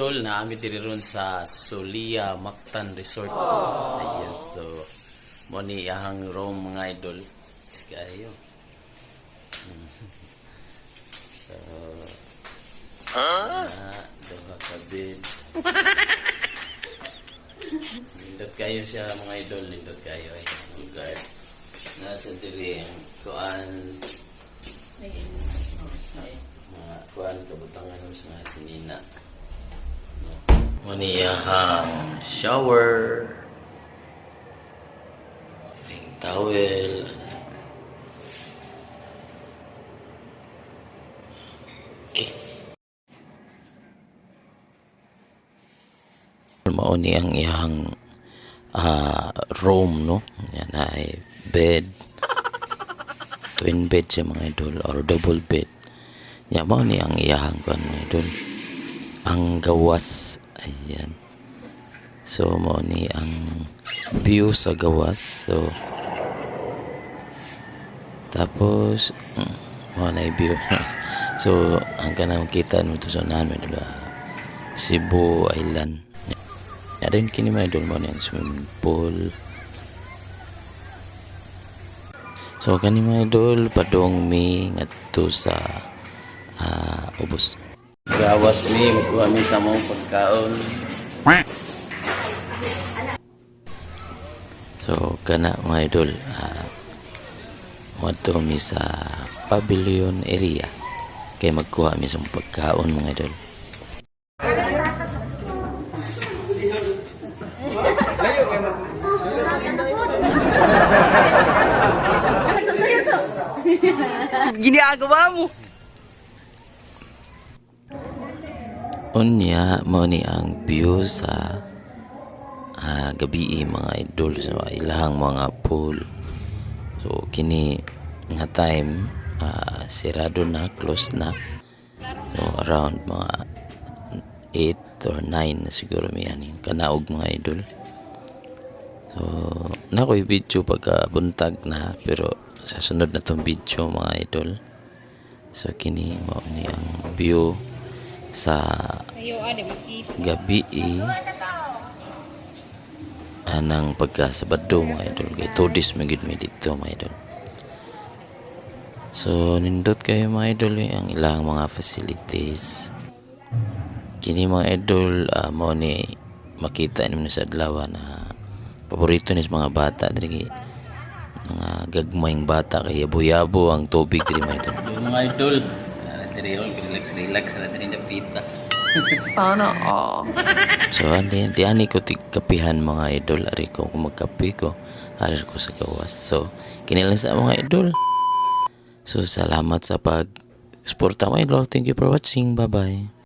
idol na ami diri ron sa Solia Mactan Resort. Ayan, so mo ni ahang room mga idol. Kayo. So na duha ka bed. Nindot kayo siya mga idol, nindot kayo ay lugar. Nasa diri ang kuan mga kuan kabutangan mo sa mga sinina. Muni ang shower. Ring towel. Okay. Mao ni ang iyang ah, room no. Yan ay bed. Twin bed siya mga idol or double bed. Ya mao ni ang iyang kuan mga idol. Ang gawas ayan. So ni ang view sa gawas. So tapos mm, mao na view. so ang kanang kita mo to sa namin dula Cebu Island. Ya rin kini mga idol mo ang swimming pool. So kani mga idol padong mi ngadto sa ah, ubos. Gawas mi magkuha mi sa mong pagkaon. So kana mga idol ah, Wadto mi sa pavilion area kay magkuha mi sa mong pagkaon mga idol. Ginagawa mo. Unya mo ni ang view sa ah, gabi mga idol sa ilahang mga pool. So kini nga time ah, sirado na, close na. So around mga 8 or 9 na siguro may ani kanaog mga idol. So nakoy video pagka buntag na pero sa sunod na tong video mga idol. So kini mo ni ang view sa. Gabi eh, anang pagkasabado mga idol? Kay tudis magid mi dito mga idol. So nindot kayo mga idol eh, ang ilang mga facilities. Kini mga idol ah, mao ni makita ninyo sa adlaw na paborito ni sa mga bata diri mga gagmayng bata kay yabo-yabo ang tubig diri mga idol. Mga idol diri relax relax na diri napita Sana all. So, di, di ani ko kapihan mga idol. Ari ko kung magkapi ko, ari ko sa gawas. So, kinilang sa mga idol. So, salamat sa pag-suporta mga idol. Thank you for watching. Bye-bye.